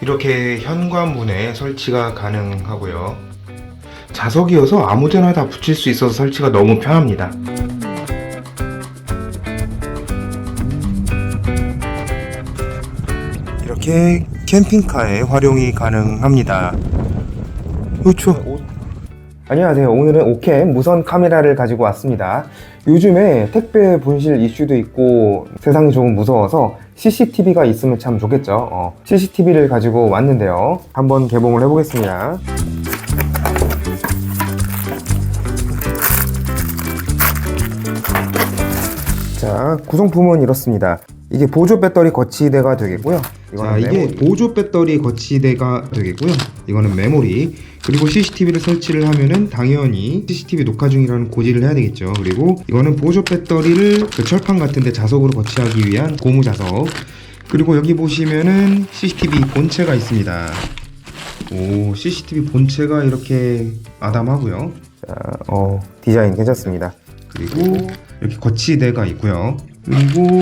이렇게 현관문에 설치가 가능하고요. 자석이어서 아무데나 다 붙일 수 있어서 설치가 너무 편합니다. 이렇게 캠핑카에 활용이 가능합니다. 그렇죠. 안녕하세요. 오늘은 오캠 무선 카메라를 가지고 왔습니다. 요즘에 택배 분실 이슈도 있고 세상이 조금 무서워서 CCTV가 있으면 참 좋겠죠. 어, CCTV를 가지고 왔는데요. 한번 개봉을 해보겠습니다. 자, 구성품은 이렇습니다. 이게 보조 배터리 거치대가 되겠고요. 자, 이게 보조 배터리 거치대가 되겠고요. 이거는 메모리. 그리고 CCTV를 설치를 하면은 당연히 CCTV 녹화 중이라는 고지를 해야 되겠죠. 그리고 이거는 보조 배터리를 그 철판 같은데 자석으로 거치하기 위한 고무 자석. 그리고 여기 보시면은 CCTV 본체가 있습니다. 오, CCTV 본체가 이렇게 아담하고요. 자, 어, 디자인 괜찮습니다. 그리고 이렇게 거치대가 있고요. 그리고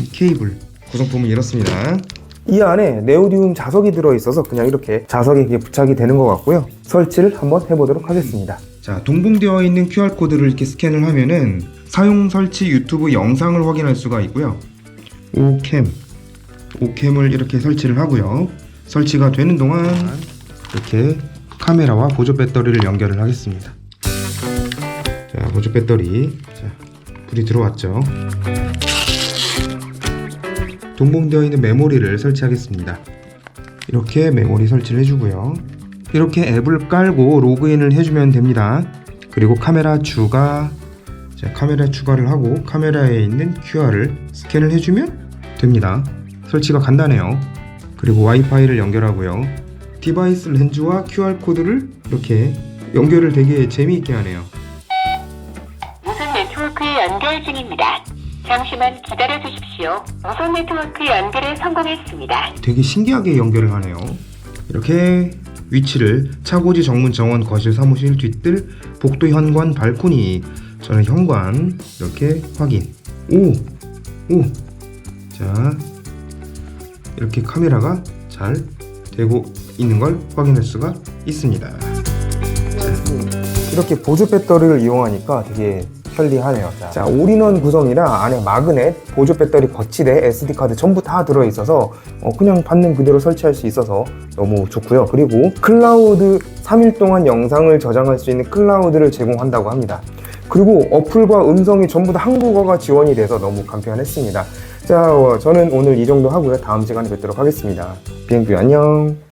이 케이블 구성품은 이렇습니다. 이 안에 네오디움 자석이 들어있어서 그냥 이렇게 자석에 부착이 되는 것 같고요. 설치를 한번 해보도록 하겠습니다. 자, 동봉되어 있는 QR코드를 이렇게 스캔을 하면은 사용 설치 유튜브 영상을 확인할 수가 있고요. 오캠, 오캠을 이렇게 설치를 하고요. 설치가 되는 동안 이렇게 카메라와 보조 배터리를 연결을 하겠습니다. 자, 보조 배터리. 자, 불이 들어왔죠. 동봉되어 있는 메모리를 설치하겠습니다. 이렇게 메모리 설치를 해주고요. 이렇게 앱을 깔고 로그인을 해주면 됩니다. 그리고 카메라 추가, 자, 카메라 추가를 하고 카메라에 있는 QR을 스캔을 해주면 됩니다. 설치가 간단해요. 그리고 와이파이를 연결하고요. 디바이스 렌즈와 QR 코드를 이렇게 연결을 되게 재미있게 하네요. 무선 네트워크에 연결 중입니다. 잠시만 기다려 주십시오. 무선 네트워크 연결에 성공했습니다. 되게 신기하게 연결을 하네요. 이렇게 위치를 차고지 정문 정원 거실 사무실 뒤뜰 복도 현관 발코니 저는 현관 이렇게 확인 오! 오! 자 이렇게 카메라가 잘 되고 있는 걸 확인할 수가 있습니다 이렇게 보조 배터리를 이용하니까 되게 편리하네요. 자, 올인원 구성이라 안에 마그넷, 보조 배터리 거치대, SD 카드 전부 다 들어 있어서 어, 그냥 받는 그대로 설치할 수 있어서 너무 좋고요. 그리고 클라우드 3일 동안 영상을 저장할 수 있는 클라우드를 제공한다고 합니다. 그리고 어플과 음성이 전부 다 한국어가 지원이 돼서 너무 간편했습니다. 자, 어, 저는 오늘 이 정도 하고요. 다음 시간에 뵙도록 하겠습니다. 비행기 안녕.